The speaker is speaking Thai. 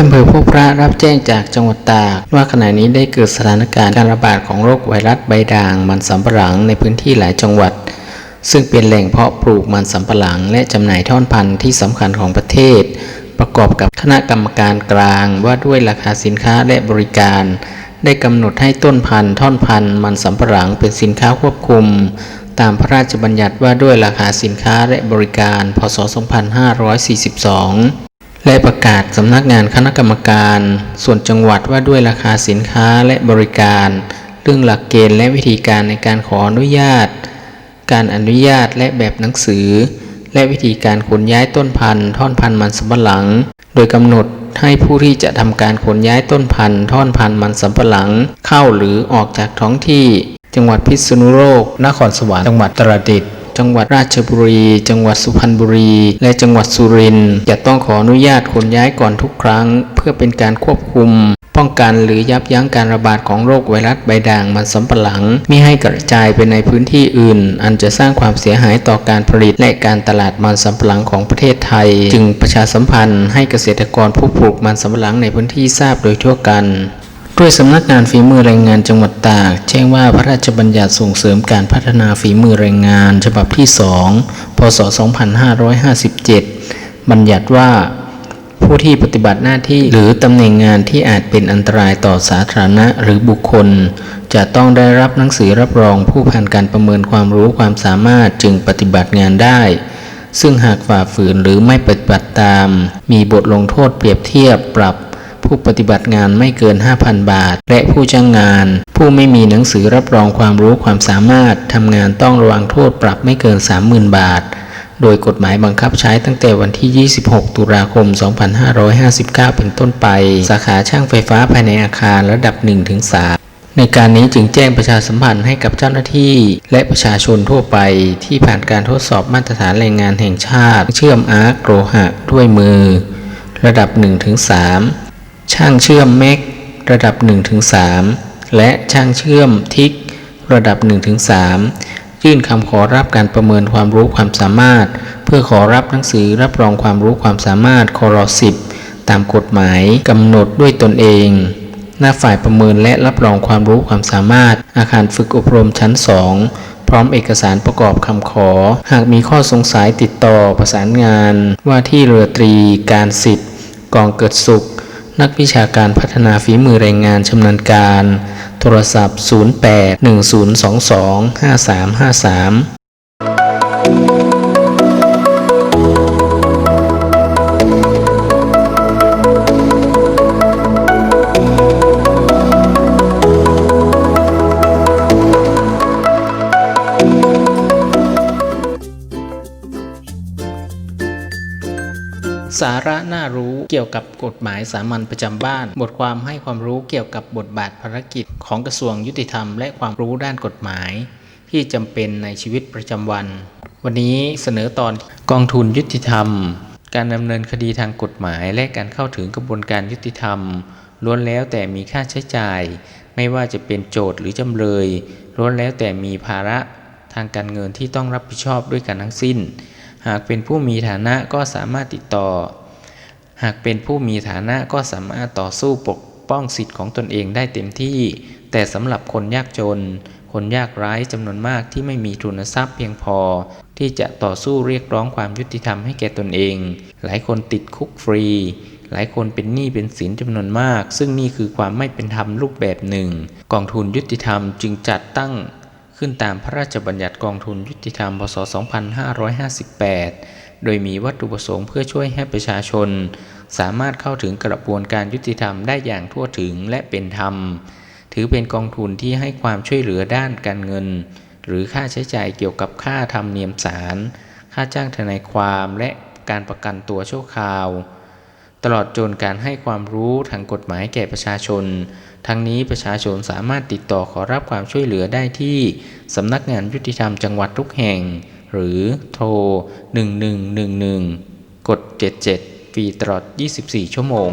อำเภอพบพระรับแจ้งจากจังหวัดตาก ว่าขณะนี้ได้เกิดสถานการณ์การระบาดของโรคไวรัสใบด่าง มันสำปะหลังในพื้นที่หลายจังหวัด ซึ่งเป็นแหล่งเพาะปลูกมันสำปะหลัง และจำหน่ายท่อนพันธุ์ที่สำคัญของประเทศ ประกอบกับคณะกรรมการกลางว่าด้วยราคาสินค้าและบริการ ได้กำหนดให้ต้นพันธุ์ท่อนพันธุ์มันสำปะหลังเป็นสินค้าควบคุม ตามพระราชบัญญัติว่าด้วยราคาสินค้าและบริการ พศ 2542 และประกาศสำนักงานคณะกรรมการ ส่วนจังหวัดว่าด้วยราคาสินค้าและบริการ เรื่องหลักเกณฑ์และวิธีการในการขออนุญาต การอนุญาตและแบบหนังสือ และวิธีการขนย้ายต้นพันธุ์ท่อนพันธุ์มันสำปะหลัง โดยกำหนดให้ผู้ที่จะทำการขนย้ายต้นพันธุ์ท่อนพันธุ์มันสำปะหลัง เข้าหรือออกจากท้องที่ จังหวัดพิษณุโลก นครสวรรค์จังหวัดตราดต จังหวัดราชบุรี จังหวัดสุพรรณบุรี และจังหวัดสุรินทร์จะต้องขออนุญาตขนย้ายก่อนทุกครั้ง เพื่อเป็นการควบคุม ป้องกันหรือยับยั้งการระบาดของโรคไวรัสใบด่างมันสำปะหลังมิให้กระจายไปในพื้นที่อื่น อันจะสร้างความเสียหายต่อการผลิตและการตลาดมันสำปะหลังของประเทศไทย จึงประชาสัมพันธ์ให้เกษตรกรผู้ปลูกมันสำปะหลังในพื้นที่ทราบโดยทั่วกัน วยสำนักงานฝีมือแรงงานจังหวัดตาก แจ้งว่าพระราชบัญญัติส่งเสริมการพัฒนาฝีมือแรงงาน ฉบับที่ 2 พศ 2557 บัญญัติว่า ผู้ที่ปฏิบัติหน้าที่หรือตำแหน่งงานที่อาจเป็นอันตรายต่อสาธารณะหรือบุคคล จะต้องได้รับหนังสือรับรองผู้ผ่านการประเมินความรู้ความสามารถจึงปฏิบัติงานได้ ซึ่งหากฝ่าฝืนหรือไม่ปฏิบัติตาม มีบทลงโทษเปรียบเทียบปรับ ผู้ปฏิบัติงานไม่เกิน 5,000 บาท และผู้จ้างงาน ผู้ไม่มีหนังสือรับรองความรู้ความสามารถทำงานต้องระวังโทษปรับไม่เกิน 30,000 บาท โดยกฎหมายบังคับใช้ตั้งแต่วันที่ 26 ตุลาคม 2559 เป็นต้นไป สาขาช่างไฟฟ้าภายในอาคารระดับ 1-3ในการนี้จึงแจ้งประชาสัมพันธ์ให้กับเจ้าหน้าที่และประชาชนทั่วไปที่ผ่านการทดสอบมาตรฐานแรงงานแห่งชาติ เชื่อมอาร์คโลหะด้วยมือ ระดับ 1-3 ช่างเชื่อมเมกระดับ 1-3 และช่างเชื่อมทิกระดับ 1-3 ยื่นคำขอรับการประเมินความรู้ความสามารถ เพื่อขอรับหนังสือรับรองความรู้ความสามารถคร10 ตามกฎหมายกำหนดด้วยตนเอง หน้าฝ่ายประเมินและรับรองความรู้ความสามารถ อาคารฝึกอบรมชั้น2พร้อมเอกสารประกอบคำขอ หากมีข้อสงสัยติดต่อประสานงาน ว่าที่เรือตรีการสิทธิ์กองเกิดสุข นักวิชาการพัฒนาฝีมือแรงงานชำนาญการ โทรศัพท์ 08 1022 5353 สาระน่ารู้เกี่ยวกับกฎหมายสามัญประจำบ้าน บทความให้ความรู้เกี่ยวกับบทบาทภารกิจ ของกระทรวงยุติธรรมและความรู้ด้านกฎหมาย ที่จำเป็นในชีวิตประจำวัน วันนี้เสนอตอนกองทุนยุติธรรม การดำเนินคดีทางกฎหมายและการเข้าถึงกระบวนการยุติธรรม ล้วนแล้วแต่มีค่าใช้จ่าย ไม่ว่าจะเป็นโจทย์หรือจำเลยล้วนแล้วแต่มีภาระทางการเงินที่ต้องรับผิดชอบด้วยกันทั้งสิ้น หากเป็นผู้มีฐานะก็สามารถติดต่อ หากเป็นผู้มีฐานะก็สามารถต่อสู้ปกป้องสิทธิ์ของตนเองได้เต็มที่ แต่สำหรับคนยากจน คนยากไร้จำนวนมากที่ไม่มีทุนทรัพย์เพียงพอ ที่จะต่อสู้เรียกร้องความยุติธรรมให้แก่ตนเอง หลายคนติดคุกฟรี หลายคนเป็นหนี้เป็นสินจำนวนมาก ซึ่งนี่คือความไม่เป็นธรรมรูปแบบหนึ่ง กองทุนยุติธรรมจึงจัดตั้งขึ้นตามพระราชบัญญัติกองทุนยุติธรรมพศ 2558 โดยมีวัตถุประสงค์เพื่อช่วยให้ประชาชน สามารถเข้าถึงกระบวนการยุติธรรมได้อย่างทั่วถึงและเป็นธรรม ถือเป็นกองทุนที่ให้ความช่วยเหลือด้านการเงิน หรือค่าใช้จ่ายเกี่ยวกับค่าธรรมเนียมศาลค่าจ้างทนายความและการประกันตัวชั่วคราว ตลอดจนการให้ความรู้ทางกฎหมายแก่ประชาชน ทั้งนี้ประชาชนสามารถติดต่อขอรับความช่วยเหลือได้ที่สำนักงานยุติธรรมจังหวัดทุกแห่ง หรือโทร 1111 กด 77 ฟรีตลอด 24 ชั่วโมง